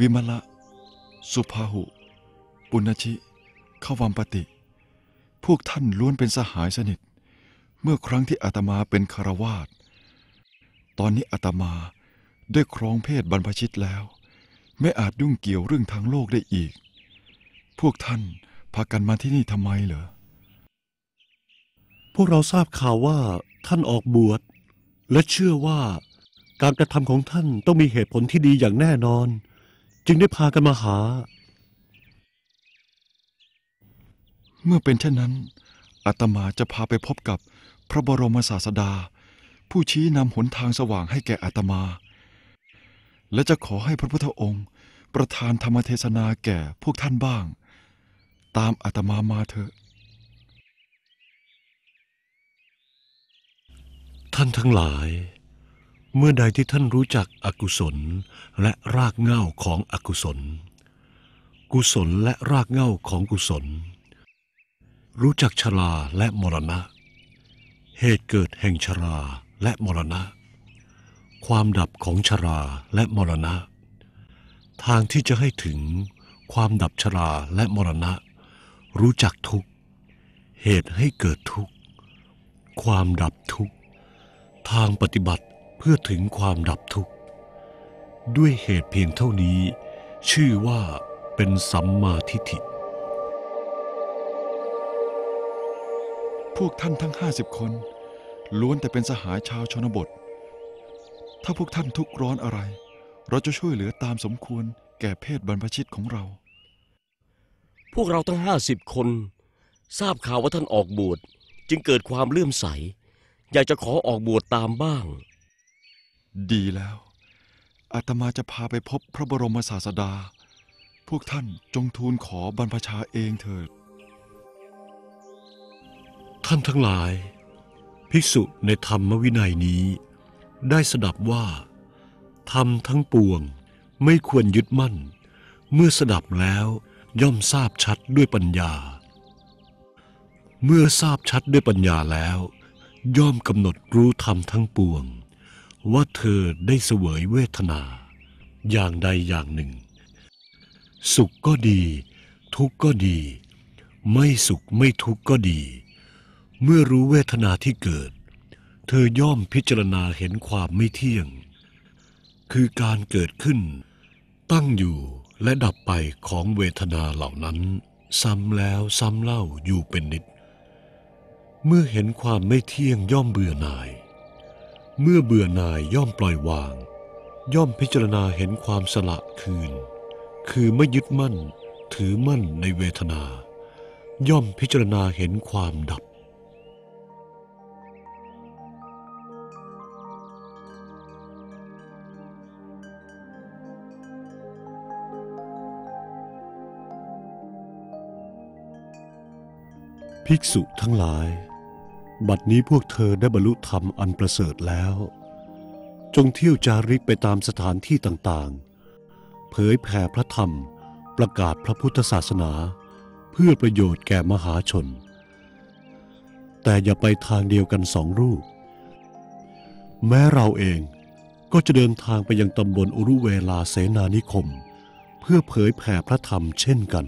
วิมละ สุภาหุ ปุณชิขวัมปติ พวกท่านล้วนเป็นสหายสนิท เมื่อครั้งที่อาตมาเป็นคารวาสตอนนี้อาตมาได้ครองเพศบรรพชิตแล้ว ไม่อาจยุ่งเกี่ยวเรื่องทางโลกได้อีก พวกท่านพากันมาที่นี่ทำไมเหรอ พวกเราทราบข่าวว่าท่านออกบวชและเชื่อว่าการกระทำของท่านต้องมีเหตุผลที่ดีอย่างแน่นอน จึงได้พากันมาหา เมื่อเป็นเช่นนั้นอาตมาจะพาไปพบกับพระบรมศาสดา ผู้ชี้นำหนทางสว่างให้แก่อาตมา และจะขอให้พระพุทธองค์ ประทานธรรมเทศนาแก่พวกท่านบ้าง ตามอาตมามาเถอะ ท่านทั้งหลาย เมื่อใดที่ท่านรู้จักอกุศลและรากเหง้าของอกุศล กุศลและรากเหง้าของกุศล รู้จักชราและมรณะ เหตุเกิดแห่งชราและมรณะ ความดับของชราและมรณะ ทางที่จะให้ถึงความดับชราและมรณะ รู้จักทุกเหตุให้เกิดทุกความดับทุกทางปฏิบัติ พื่อถึงความดับทุกข์ ด้วยเหตุเพียงเท่านี้ ชื่อว่าเป็นสัมมาทิฏฐิ พวกท่านทั้งห้าสิบคน ล้วนแต่เป็นสหายชาวชนบท ถ้าพวกท่านทุกข์ร้อนอะไร เราจะช่วยเหลือตามสมควรแก่เพศบรรพชิตของเรา พวกเราทั้งห้าสิบคน ทราบข่าวว่าท่านออกบวชจึงเกิดความเลื่อมใส อยากจะขอออกบวชตามบ้าง ดีแล้วอาตมาจะพาไปพบพระบรมศาสดา พวกท่านจงทูลขอบรรพชาเองเถิด ท่านทั้งหลาย ภิกษุในธรรมวินัยนี้ ได้สดับว่า ธรรมทั้งปวงไม่ควรยึดมั่น เมื่อสดับแล้วย่อมทราบชัดด้วยปัญญา เมื่อทราบชัดด้วยปัญญาแล้ว ย่อมกำหนดรู้ธรรมทั้งปวง ว่าเธอได้เสวยเวทนา อย่างใดอย่างหนึ่ง สุขก็ดี ทุกข์ก็ดี ไม่สุขไม่ทุกข์ก็ดี เมื่อรู้เวทนาที่เกิด เธอย่อมพิจารณาเห็นความไม่เที่ยง คือการเกิดขึ้น ตั้งอยู่และดับไปของเวทนาเหล่านั้น ซ้ำแล้วซ้ำเล่าอยู่เป็นนิด เมื่อเห็นความไม่เที่ยงย่อมเบื่อหน่าย เมื่อเบื่อหน่ายย่อมปล่อยวาง ย่อมพิจารณาเห็นความสละคืน คือไม่ยึดมั่น ถือมั่นในเวทนา ย่อมพิจารณาเห็นความดับ ภิกษุทั้งหลาย บัดนี้พวกเธอได้บรรลุธรรมอันประเสริฐแล้ว จงเที่ยวจาริกไปตามสถานที่ต่างๆ เผยแผ่พระธรรมประกาศพระพุทธศาสนา เพื่อประโยชน์แก่มหาชน แต่อย่าไปทางเดียวกันสองรูป แม้เราเองก็จะเดินทางไปยังตำบลอุรุเวลาเสนานิคม เพื่อเผยแผ่พระธรรมเช่นกัน